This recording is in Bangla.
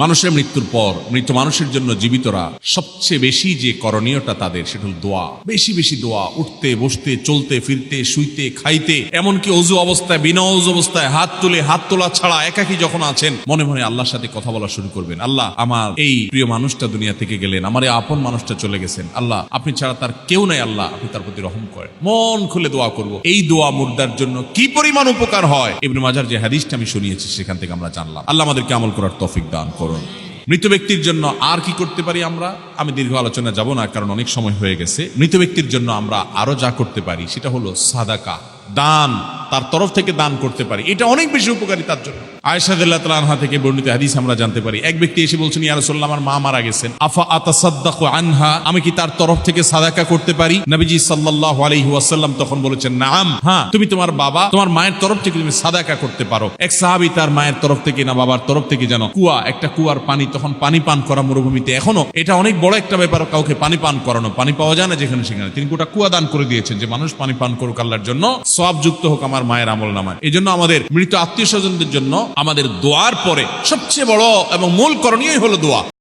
মানুষের মৃত্যুর পর, মৃত মানুষের জন্য জীবিতরা সবচেয়ে বেশি যে করণীয়টা তাদের, সেটা হল দোয়া। বেশি বেশি দোয়া, উঠতে, বসতে, চলতে, ফিরতে, শুইতে, খাইতে, এমনকি অজু অবস্থায়, বিনা অজু অবস্থায় হাত তুলে, হাত তোলা ছাড়া একাকি যখন আছেন, মনে মনে আল্লাহর সাথে কথা বলা শুরু করবেন। আল্লাহ, আমার এই প্রিয় মানুষটা দুনিয়া থেকে গেলেন, আমার এই আপন মানুষটা চলে গেছেন। আল্লাহ, আপনি ছাড়া তার কেউ নাই, আল্লাহ, আপনি তার প্রতি রহম করেন। মন খুলে দোয়া করব। এই দোয়া মুর্দার জন্য কি পরিমাণ উপকার হয়? ইবনে মাজার যে হাদিসটা আমি শুনিয়েছি, সেখান থেকে আমরা জানলাম। আল্লাহ আমাদেরকে আমল করার তৌফিক দান করুন। মৃত ব্যক্তির জন্য আর কি করতে পারি আমরা? আমি দীর্ঘ আলোচনা যাব না, কারণ অনেক সময় হয়ে গেছে। মৃত ব্যক্তির জন্য আমরা আরও যা করতে পারি, সেটা হলো সাদাকা, দান, তার তরফ থেকে দান করতে পারি। এটা অনেক বেশি উপকারী তার জন্য। আয়সাদুল্লাহ তালানহা থেকে বর্ণিত হাদিস আমরা জানতে পারি। এক ব্যক্তি এসে বলছেন, ইয়া রাসূলুল্লাহ, আমার মা মারা গেছেন। আফা আতাসাদ্দাকু আনহা? আমি কি তার তরফ থেকে সাদাকা করতে পারি? নবীজি সাল্লাল্লাহু আলাইহি ওয়াসাল্লাম তখন বলেছেন, নাম হ্যাঁ তুমি তোমার বাবা, তোমার মায়ের তরফ থেকে তুমি সাদাকা করতে পারো। এক সাহাবী তার মায়ের তরফ থেকে না, বাবার তরফ থেকে যেন কুয়া, একটা কুয়ার পানি, তখন পানি পান করা মরুভূমিতে এখনও, এটা অনেক বড় একটা ব্যাপার, কাউকে পানি পান করানো। পানি পাওয়া যায় না যেখানে সেখানে। তিনি গোটা কুয়া দান করে দিয়েছেন যে, মানুষ পানি পান করুক আল্লাহর জন্য সব যুক্ত হোক আমার মায়ের আমল নামায়। এই জন্য আমাদের মৃত আত্মীয় স্বজনদের জন্য আমাদের দোয়ার পরে সবচেয়ে বড় এবং মূল করণীয় হলো দোয়া।